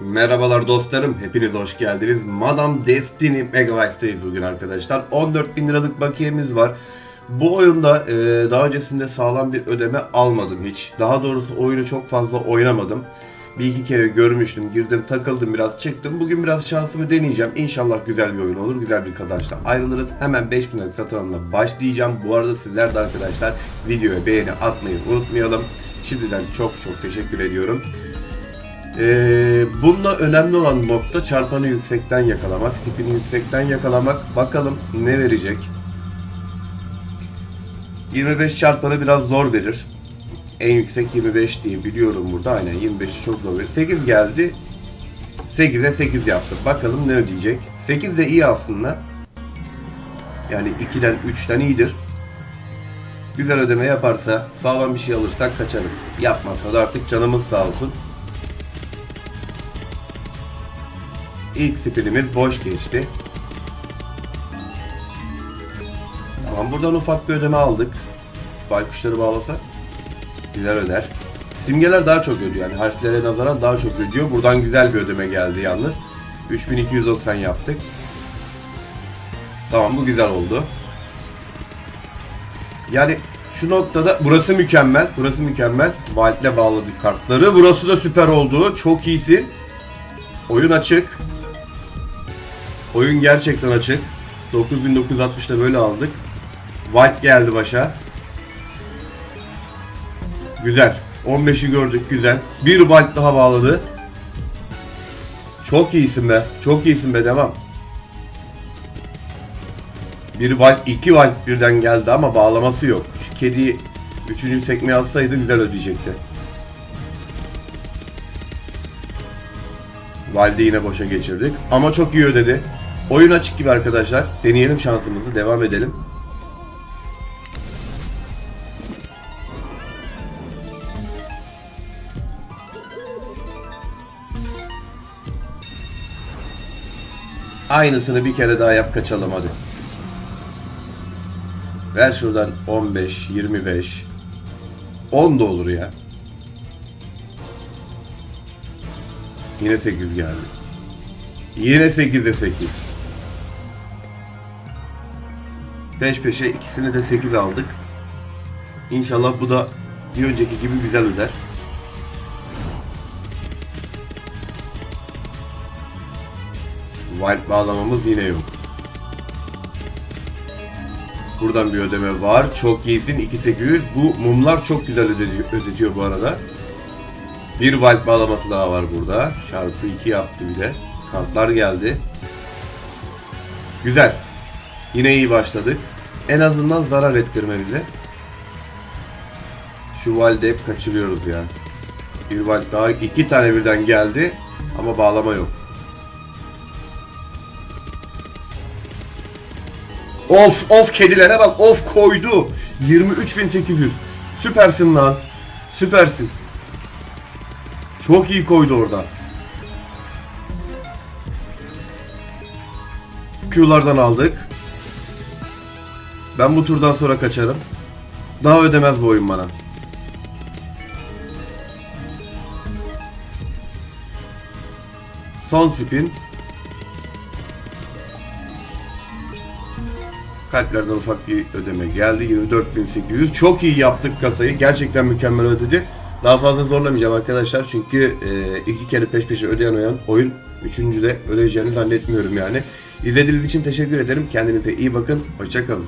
Merhabalar dostlarım, hepiniz hoş geldiniz. Madame Destiny Megabyte'dayız bugün arkadaşlar. 14.000 liralık bakiyemiz var. Bu oyunda e, daha öncesinde sağlam bir ödeme almadım hiç. Daha doğrusu oyunu çok fazla oynamadım. Bir iki kere görmüştüm, girdim takıldım biraz çıktım. Bugün biraz şansımı deneyeceğim. İnşallah güzel bir oyun olur, güzel bir kazançla ayrılırız. Hemen 5000 liralık satın alımına başlayacağım. Bu arada sizler de arkadaşlar videoya beğeni atmayı unutmayalım. Şimdiden çok çok teşekkür ediyorum. Ee, bunda önemli olan nokta çarpanı yüksekten yakalamak, spini yüksekten yakalamak. Bakalım ne verecek? 25 çarpanı biraz zor verir. En yüksek 25 diye biliyorum burada. Aynen 25 çok zor verir. 8 geldi. 8'e 8 yaptık. Bakalım ne ödeyecek. 8 de iyi aslında. Yani 2'den 3'ten iyidir. Güzel ödeme yaparsa, sağlam bir şey alırsak kaçarız. Yapmazsa da artık canımız sağ olsun. İlk spinimiz boş geçti. Tamam buradan ufak bir ödeme aldık. Baykuşları bağlasak güzel öder. Simgeler daha çok ödüyor yani harflere nazaran daha çok ödüyor. Buradan güzel bir ödeme geldi yalnız. 3290 yaptık. Tamam bu güzel oldu. Yani şu noktada burası mükemmel. Burası mükemmel. Valt'le bağladık kartları. Burası da süper oldu. Çok iyisin. Oyun açık. Oyun gerçekten açık. 9960'da böyle aldık. White geldi başa. Güzel. 15'i gördük güzel. Bir White daha bağladı. Çok iyisin be. Çok iyisin be devam. Bir White, iki White birden geldi ama bağlaması yok. Şu kediyi üçüncü sekmeye atsaydı güzel ödeyecekti. Valide yine boşa geçirdik. Ama çok iyi ödedi. Oyun açık gibi arkadaşlar. Deneyelim şansımızı. Devam edelim. Aynısını bir kere daha yap kaçalım hadi. Ver şuradan 15, 25. 10 da olur ya. Yine 8 geldi. Yine 8'e 8. Peş peşe ikisini de 8 aldık. İnşallah bu da bir önceki gibi güzel öder. Wild bağlamamız yine yok. Buradan bir ödeme var. Çok iyisin. 2800. Bu mumlar çok güzel ödetiyor, bu arada. Bir Wild bağlaması daha var burada. Çarpı 2 yaptı bir de. Kartlar geldi. Güzel. Yine iyi başladık. En azından zarar ettirme bize. Şu Wild'i hep kaçırıyoruz ya. Bir Wild daha iki tane birden geldi. Ama bağlama yok. Of of kedilere bak of koydu. 23.800. Süpersin lan. Süpersin. Çok iyi koydu orada. Q'lardan aldık. Ben bu turdan sonra kaçarım. Daha ödemez bu oyun bana. Son spin. Kalplerden ufak bir ödeme geldi. 24.800. Çok iyi yaptık kasayı. Gerçekten mükemmel ödedi. Daha fazla zorlamayacağım arkadaşlar. Çünkü e, iki kere peş peşe ödeyen oyun, oyun üçüncü de ödeyeceğini zannetmiyorum yani. İzlediğiniz için teşekkür ederim. Kendinize iyi bakın. Hoşçakalın.